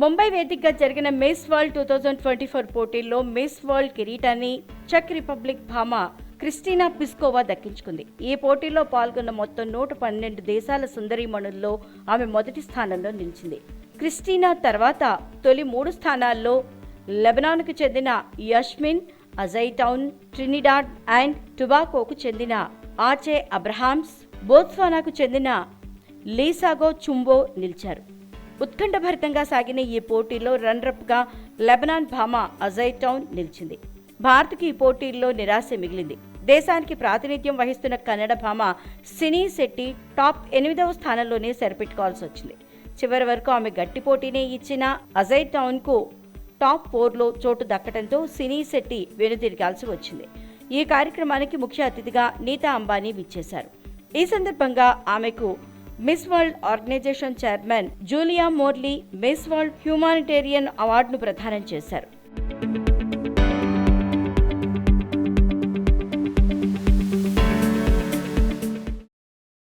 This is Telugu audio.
ముంబై వేదికగా జరిగిన Miss World two thousand twenty four పోటీల్లో మిస్ వరల్డ్ కిరీటాన్ని చెక్ రిపబ్లిక్ భామ క్రిస్టినా పిస్కోవా దక్కించుకుంది. ఈ పోటీలో పాల్గొన్న మొత్తం నూట పన్నెండు దేశాల సుందరీమణుల్లో ఆమె మొదటి స్థానంలో నిలిచింది. క్రిస్టినా తర్వాత తొలి మూడు స్థానాల్లో లెబనాన్కు చెందిన యష్మిన్ అజైటౌన్ ట్రినిడాడ్ అండ్ టుబాకోకు చెందిన ఆచే అబ్రహామ్స్ బోత్స్వానాకు చెందిన లీసాగో చుంబో నిలిచారు. ఉత్కంఠభరితంగా సాగిన ఈ పోటీలో రన్రప్గా లెబనాన్ భామ అజైటౌన్ నిలిచింది. భారత్కి ఈ పోటీల్లో నిరాశ మిగిలింది. దేశానికి ప్రాతినిధ్యం వహిస్తున్న కన్నడ భామ సినీ శెట్టి టాప్ ఎనిమిదవ స్థానంలోనే సరిపెట్టుకోవాల్సి వచ్చింది. చివరి వరకు ఆమె గట్టి పోటీనే ఇచ్చిన అజయ్ టౌన్కు టాప్ ఫోర్లో చోటు దక్కడంతో సినీ శెట్టి వెనుతిరగాల్సి వచ్చింది. ఈ కార్యక్రమానికి ముఖ్య అతిథిగా నీతా అంబానీ విచ్చేశారు. ఈ సందర్భంగా ఆమెకు Miss World organisation chairman Julia Morley Miss World humanitarian అవార్డును ప్రదానం చేశారు.